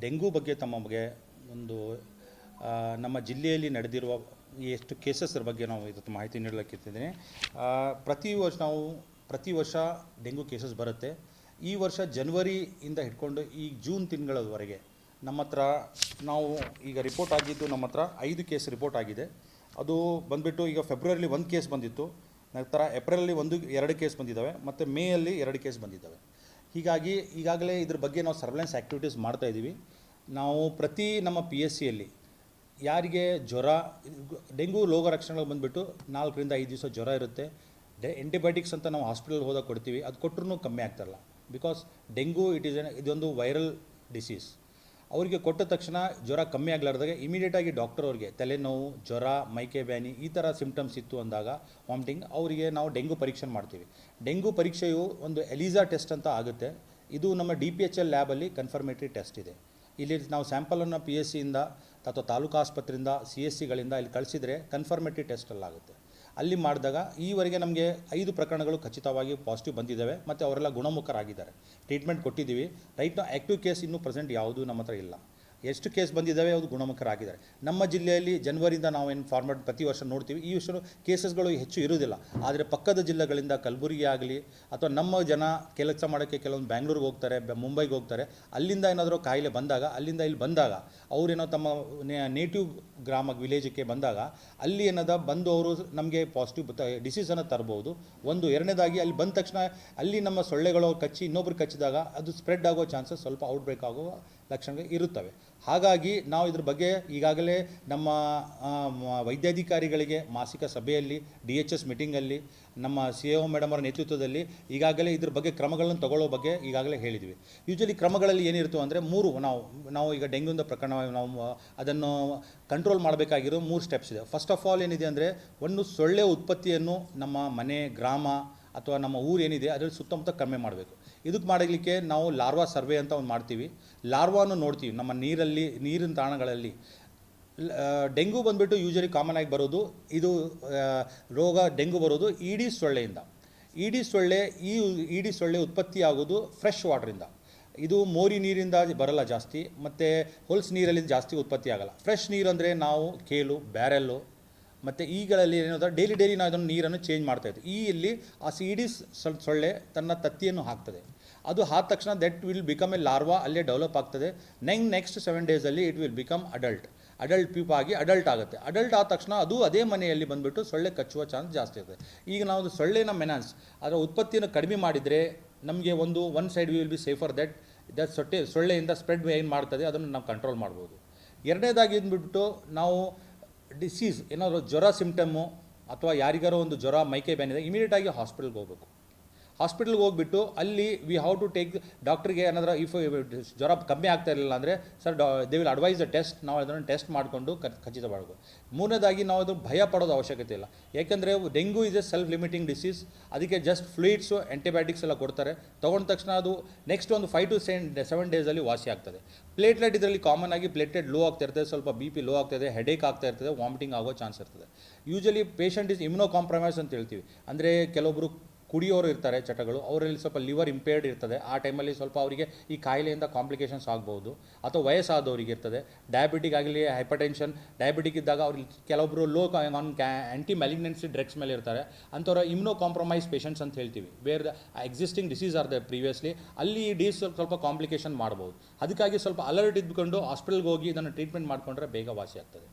Dengue ಬಗ್ಗೆ ತಮಗೆ ಒಂದು ನಮ್ಮ ಜಿಲ್ಲೆಯಲ್ಲಿ ನಡೆದಿರುವ ಎಷ್ಟು ಕೇಸಸ್ ಬಗ್ಗೆ ನಾವು ಇವತ್ತು ಮಾಹಿತಿ ನೀಡಲಿಕ್ಕೆ ಆ, ಪ್ರತಿ ವರ್ಷ ನಾವು ಪ್ರತಿ ವರ್ಷ ಡೆಂಗು ಕೇಸಸ್ ಬರುತ್ತೆ. ಈ ವರ್ಷ ಜನ್ವರಿಯಿಂದ ಹಿಡ್ಕೊಂಡು ಈ ಜೂನ್ ತಿಂಗಳವರೆಗೆ ನಮ್ಮ ಹತ್ರ ನಾವು ಈಗ ರಿಪೋರ್ಟ್ ಆಗಿದ್ದು ನಮ್ಮ ಹತ್ರ ಐದು ಕೇಸ್ ರಿಪೋರ್ಟ್ ಆಗಿದೆ. ಅದು ಬಂದುಬಿಟ್ಟು ಈಗ ಫೆಬ್ರವರಿಲಿ ಒಂದು ಕೇಸ್ ಬಂದಿತ್ತು. ನಂತರ ಏಪ್ರಿಲಲ್ಲಿ ಒಂದು ಎರಡು ಕೇಸ್ ಬಂದಿದ್ದಾವೆ. ಮತ್ತು ಮೇಯಲ್ಲಿ ಎರಡು ಕೇಸ್ ಬಂದಿದ್ದಾವೆ. ಹೀಗಾಗಿ ಈಗಾಗಲೇ ಇದ್ರ ಬಗ್ಗೆ ನಾವು ಸರ್ವೆಲೆನ್ಸ್ ಆ್ಯಕ್ಟಿವಿಟೀಸ್ ಮಾಡ್ತಾ ಇದ್ದೀವಿ. ನಾವು ಪ್ರತಿ ನಮ್ಮ ಪಿ ಎಸ್ ಸಿಯಲ್ಲಿ ಯಾರಿಗೆ ಜ್ವರ, ಡೆಂಗು ರೋಗ ರಕ್ಷಣೆಗಳು ಬಂದುಬಿಟ್ಟು ನಾಲ್ಕರಿಂದ ಐದು ದಿವಸ ಜ್ವರ ಇರುತ್ತೆ. ಡೆ ಆ್ಯಂಟಿಬಯೋಟಿಕ್ಸ್ ಅಂತ ನಾವು ಹಾಸ್ಪಿಟಲ್ಗೆ ಹೋದಾಗ ಕೊಡ್ತೀವಿ. ಅದು ಕೊಟ್ಟರು ಕಮ್ಮಿ ಆಗ್ತಾರಲ್ಲ ಬಿಕಾಸ್ ಡೆಂಗು ಇಟ್ ಈಸ್ ಇದೊಂದು ವೈರಲ್ ಡಿಸೀಸ್ ಅವರಿಗೆ ಕೊಟ್ಟ ತಕ್ಷಣ ಜ್ವರ ಕಮ್ಮಿ ಆಗಲಾರ್ದಾಗ ಇಮಿಡಿಯೇಟಾಗಿ ಡಾಕ್ಟರ್ ಅವ್ರಿಗೆ ತಲೆನೋವು, ಜ್ವರ, ಮೈಕೆ ಬ್ಯಾನಿ ಈ ಥರ ಸಿಂಪ್ಟಮ್ಸ್ ಇತ್ತು ಅಂದಾಗ ವಾಮಿಟಿಂಗ್ ಅವರಿಗೆ ನಾವು ಡೆಂಗು ಪರೀಕ್ಷೆ ಮಾಡ್ತೀವಿ. ಡೆಂಗು ಪರೀಕ್ಷೆಯು ಒಂದು ಎಲಿಸಾ ಟೆಸ್ಟ್ ಅಂತ ಆಗುತ್ತೆ. ಇದು ನಮ್ಮ ಡಿ ಪಿ ಎಚ್ ಎಲ್ ಲ್ಯಾಬಲ್ಲಿ ಕನ್ಫರ್ಮೇಟರಿ ಟೆಸ್ಟ್ ಇದೆ. ಇಲ್ಲಿ ನಾವು ಸ್ಯಾಂಪಲನ್ನು ಪಿ ಎಸ್ ಸಿಯಿಂದ ಅಥವಾ ತಾಲೂಕು ಆಸ್ಪತ್ರೆಯಿಂದ ಸಿ ಎಸ್ ಸಿಗಳಿಂದ ಇಲ್ಲಿ ಕಳಿಸಿದರೆ ಕನ್ಫರ್ಮೇಟರಿ ಟೆಸ್ಟಲ್ಲಾಗುತ್ತೆ ಅಲ್ಲಿ ಮಾಡಿದಾಗ ಈವರೆಗೆ ನಮಗೆ ಐದು ಪ್ರಕರಣಗಳು ಖಚಿತವಾಗಿ ಪಾಸಿಟಿವ್ ಬಂದಿದ್ದಾವೆ ಮತ್ತು ಅವರೆಲ್ಲ ಗುಣಮುಖರಾಗಿದ್ದಾರೆ. ಟ್ರೀಟ್ಮೆಂಟ್ ಕೊಟ್ಟಿದ್ದೀವಿ. ರೈಟ್ ಆ್ಯಕ್ಟಿವ್ ಕೇಸ್ ಇನ್ನೂ ಪ್ರೆಸೆಂಟ್ ಯಾವುದೂ ನಮ್ಮ ಹತ್ರ ಇಲ್ಲ. ಎಷ್ಟು ಕೇಸ್ ಬಂದಿದ್ದಾವೆ ಅದು ಗುಣಮುಖರಾಗಿದ್ದಾರೆ. ನಮ್ಮ ಜಿಲ್ಲೆಯಲ್ಲಿ ಜನವರಿಯಿಂದ ಏನು ಫಾರ್ಮೇಟ್ ಪ್ರತಿ ವರ್ಷ ನೋಡ್ತೀವಿ, ಈ ವರ್ಷ ಕೇಸಸ್ಗಳು ಹೆಚ್ಚು ಇರುವುದಿಲ್ಲ. ಆದರೆ ಪಕ್ಕದ ಜಿಲ್ಲೆಗಳಿಂದ ಕಲಬುರಗಿ ಆಗಲಿ ಅಥವಾ ನಮ್ಮ ಜನ ಕೆಲಸ ಮಾಡೋಕ್ಕೆ ಕೆಲವೊಂದು ಬ್ಯಾಂಗ್ಳೂರಿಗೆ ಹೋಗ್ತಾರೆ ಮುಂಬೈಗೆ ಹೋಗ್ತಾರೆ, ಅಲ್ಲಿಂದ ಏನಾದರೂ ಕಾಯಿಲೆ ಬಂದಾಗ, ಅಲ್ಲಿಂದ ಇಲ್ಲಿ ಬಂದಾಗ ಅವರೇನೋ ತಮ್ಮ ನೇಟಿವ್ ಗ್ರಾಮ ವಿಲೇಜಕ್ಕೆ ಬಂದಾಗ, ಅಲ್ಲಿ ಏನದ ಬಂದು ಅವರು ನಮಗೆ ಪಾಸಿಟಿವ್ ಡಿಸೀಸನ್ನು ತರಬಹುದು ಒಂದು ಎರಡನೇದಾಗಿ ಅಲ್ಲಿ ಬಂದ ತಕ್ಷಣ ಅಲ್ಲಿ ನಮ್ಮ ಸೊಳ್ಳೆಗಳು ಕಚ್ಚಿ ಇನ್ನೊಬ್ರು ಕಚ್ಚಿದಾಗ ಅದು ಸ್ಪ್ರೆಡ್ ಆಗೋ ಚಾನ್ಸಸ್ ಸ್ವಲ್ಪ ಔಟ್ಬ್ರೇಕ್ ಆಗೋ ಲಕ್ಷಣಗಳು ಇರುತ್ತವೆ. ಹಾಗಾಗಿ ನಾವು ಇದ್ರ ಬಗ್ಗೆ ಈಗಾಗಲೇ ನಮ್ಮ ವೈದ್ಯಾಧಿಕಾರಿಗಳಿಗೆ ಮಾಸಿಕ ಸಭೆಯಲ್ಲಿ, ಡಿ ಎಚ್ ಎಸ್ ಮೀಟಿಂಗಲ್ಲಿ, ನಮ್ಮ ಸಿ ಎ ಮೇಡಮ್ ಅವರ ನೇತೃತ್ವದಲ್ಲಿ ಈಗಾಗಲೇ ಇದ್ರ ಬಗ್ಗೆ ಕ್ರಮಗಳನ್ನು ತಗೊಳ್ಳೋ ಬಗ್ಗೆ ಈಗಾಗಲೇ ಹೇಳಿದ್ವಿ. ಯೂಶಲಿ ಕ್ರಮಗಳಲ್ಲಿ ಏನಿರ್ತವೆ ಅಂದರೆ ಮೂರು, ನಾವು ನಾವು ಈಗ ಡೆಂಗ್ಯೂಂದ ಪ್ರಕರಣ ನಾವು, ಅದನ್ನು ಕಂಟ್ರೋಲ್ ಮಾಡಬೇಕಾಗಿರೋ ಮೂರು ಸ್ಟೆಪ್ಸ್ ಇದೆ. ಫಸ್ಟ್ ಆಫ್ ಆಲ್ ಏನಿದೆ ಅಂದರೆ, ಒಂದು ಸೊಳ್ಳೆ ಉತ್ಪತ್ತಿಯನ್ನು ನಮ್ಮ ಮನೆ, ಗ್ರಾಮ ಅಥವಾ ನಮ್ಮ ಊರೇನಿದೆ ಅದರಲ್ಲಿ ಸುತ್ತಮುತ್ತ ಕಮ್ಮಿ ಮಾಡಬೇಕು. ಇದಕ್ಕೆ ಮಾಡಲಿಕ್ಕೆ ನಾವು ಲಾರ್ವಾ ಸರ್ವೆ ಅಂತ ಒಂದು ಮಾಡ್ತೀವಿ. ಲಾರ್ವಾನು ನೋಡ್ತೀವಿ, ನಮ್ಮ ನೀರಲ್ಲಿ, ನೀರಿನ ತಾಣಗಳಲ್ಲಿ. ಡೆಂಗು ಬಂದುಬಿಟ್ಟು ಯೂಶಲಿ ಕಾಮನ್ ಆಗಿ ಬರೋದು, ಇದು ರೋಗ ಡೆಂಗು ಬರೋದು ಇಡಿ ಸೊಳ್ಳೆಯಿಂದ. ಇಡಿ ಸೊಳ್ಳೆ, ಈ ಇಡಿ ಸೊಳ್ಳೆ ಉತ್ಪತ್ತಿ ಆಗೋದು ಫ್ರೆಶ್ ವಾಟ್ರಿಂದ ಇದು ಮೋರಿ ನೀರಿಂದ ಬರಲ್ಲ ಜಾಸ್ತಿ, ಮತ್ತು ಹೊಲ್ಸ್ ನೀರಲ್ಲಿ ಜಾಸ್ತಿ ಉತ್ಪತ್ತಿ ಆಗಲ್ಲ ಫ್ರೆಶ್ ನೀರು ಅಂದರೆ ನಾವು, ಕೇಲು, ಬ್ಯಾರೆಲ್ಲು ಮತ್ತು ಈಗಳಲ್ಲಿ ಏನಾದ ಡೈಲಿ ಡೈಲಿ ನಾವು ಅದನ್ನು ನೀರನ್ನು ಚೇಂಜ್ ಮಾಡ್ತಾ ಇದ್ದೀವಿ ಈ ಇಲ್ಲಿ ಆ ಸಿ ಇಡೀ ಸೊಳ್ಳೆ ತನ್ನ ತತ್ತಿಯನ್ನು ಹಾಕ್ತದೆ. ಅದು ಆದ ತಕ್ಷಣ that will become a larva ಅಲ್ಲೇ ಡೆವಲಪ್ ಆಗ್ತದೆ. ನೆಂಗ್ ನೆಕ್ಸ್ಟ್ ಸೆವೆನ್ ಡೇಸಲ್ಲಿ it will become adult adult ಪೀಪ್ ಆಗಿ ಅಡಲ್ಟ್ ಆಗುತ್ತೆ. ಅಡಲ್ಟ್ ಆದ ತಕ್ಷಣ ಅದು ಅದೇ ಮನೆಯಲ್ಲಿ ಬಂದುಬಿಟ್ಟು ಸೊಳ್ಳೆ ಕಚ್ಚುವ ಚಾನ್ಸ್ ಜಾಸ್ತಿ ಇರ್ತದೆ ಈಗ ನಾವು ಸೊಳ್ಳೆನ ಮೆನಾನ್ಸ್ ಅದರ ಉತ್ಪತ್ತಿಯನ್ನು ಕಡಿಮೆ ಮಾಡಿದರೆ ನಮಗೆ ಒಂದು one side will be safer that that ಸೊಟ್ಟೆ, ಸೊಳ್ಳೆಯಿಂದ ಸ್ಪ್ರೆಡ್ ಏನು ಮಾಡ್ತದೆ, ಅದನ್ನು ನಾವು ಕಂಟ್ರೋಲ್ ಮಾಡ್ಬೋದು. ಎರಡನೇದಾಗಿ ಅಂದ್ಬಿಟ್ಟು ನಾವು ಡಿಸೀಸ್ ಏನಾದರೂ ಜ್ವರ ಸಿಮ್ಟಮ್ಮು ಅಥವಾ ಯಾರಿಗಾರೋ ಒಂದು ಜ್ವರ ಮೈಕೈ ಬ್ಯಾನಿದೆ ಇಮಿಡಿಯೇಟಾಗಿ ಹಾಸ್ಪಿಟಲ್ಗೆ ಹೋಗಬೇಕು. ಹಾಸ್ಪಿಟಲ್ಗೆ ಹೋಗ್ಬಿಟ್ಟು ಅಲ್ಲಿ ವಿ ಹೌ ಟು ಟೇಕ್ ಡಾಕ್ಟ್ರಿಗೆ ಏನಾದರೂ ಇಫ್ ಜ್ವರ ಕಮ್ಮಿ ಆಗ್ತಾ ಇರಲಿಲ್ಲ ಅಂದರೆ sir they will advise the test ನಾವು ಅದನ್ನು ಟೆಸ್ಟ್ ಮಾಡಿಕೊಂಡು ಖಚಿತ ಮಾಡಬೇಕು ಮೂರನೇದಾಗಿ ನಾವು ಅದು ಭಯ ಪಡೋದು ಅವಶ್ಯಕತೆ ಇಲ್ಲ. ಯಾಕೆಂದರೆ dengue is a self limiting disease ಅದಕ್ಕೆ ಜಸ್ಟ್ ಫ್ಲೂಯಿಡ್ಸು ಆ್ಯಂಟಿಬಯೋಟಿಕ್ಸ್ ಎಲ್ಲ ಕೊಡ್ತಾರೆ. ತೊಗೊಂಡ ತಕ್ಷಣ ಅದು ನೆಕ್ಸ್ಟ್ ಒಂದು ಫೈವ್ ಟು ಸೆವೆನ್ ಸೆವೆನ್ ಡೇಸಲ್ಲಿ ವಾಸಿ ಆಗ್ತದೆ. ಪ್ಲೇಟ್ಲೆಟ್ ಇದರಲ್ಲಿ ಕಾಮನ್ ಆಗಿ ಪ್ಲೇಟ್ಲೆಟ್ ಲೋ ಆಗ್ತಾ ಇರ್ತದೆ. ಸ್ವಲ್ಪ ಬಿ ಪಿ ಲೋ ಆಗ್ತಾಯಿದೆ ಹೆಡೇಕ್ ಆಗ್ತಾ ಇರ್ತದೆ. ವಾಮಿಟಿಂಗ್ ಆಗೋ ಚಾನ್ಸ್ ಇರ್ತದೆ. Usually patient is immuno compromise ಅಂತ ಹೇಳ್ತೀವಿ. ಅಂದರೆ ಕೆಲವೊಬ್ಬರು ಕುಡಿಯೋರು ಇರ್ತಾರೆ ಚಟಗಳು, ಅವರಲ್ಲಿ ಸ್ವಲ್ಪ ಲಿವರ್ ಇಂಪೇರ್ಡ್ ಇರ್ತದೆ. ಆ ಟೈಮಲ್ಲಿ ಸ್ವಲ್ಪ ಅವರಿಗೆ ಈ ಕಾಯಿಲೆಯಿಂದ ಕಾಂಪ್ಲಿಕೇಶನ್ಸ್ ಆಗ್ಬೋದು. ಅಥವಾ ವಯಸ್ಸಾದವರಿಗೆ ಇರ್ತದೆ. ಡಯಾಬಿಟಿಕ್ ಆಗಲಿ ಹೈಪರ್ಟೆನ್ಷನ್ ಡಯಾಬಿಟಿಕ್ ಇದ್ದಾಗ ಅವ್ರಿಗೆ ಕೆಲವೊಬ್ಬರು ಲೋ ಆನ್ ಕ್ಯಾ ಆ್ಯಂಟಿ ಮ್ಯಾಲಿಗ್ನೆನ್ಸಿ ಡ್ರಗ್ಸ್ ಮೇಲೆ ಇರ್ತಾರೆ. ಅಂಥವ್ರ ಇಮ್ಯುನೋ ಕಾಂಪ್ರಮೈಸ್ ಪೇಷಂಟ್ಸ್ ಅಂತ ಹೇಳ್ತೀವಿ. ಬೇರೆ existing disease are the previously ಅಲ್ಲಿ ಈ ಡೀಸ್ ಸ್ವಲ್ಪ ಕಾಂಪ್ಲಿಕೇಶನ್ ಮಾಡ್ಬೋದು. ಅದಕ್ಕಾಗಿ ಸ್ವಲ್ಪ ಅಲರ್ಟ್ ಇದ್ಕೊಂಡು ಹಾಸ್ಪಿಟಲ್ಗೆ ಹೋಗಿ ಇದನ್ನು ಟ್ರೀಟ್ಮೆಂಟ್ ಮಾಡಿಕೊಂಡ್ರೆ ಬೇಗ ವಾಸಿ ಆಗ್ತದೆ.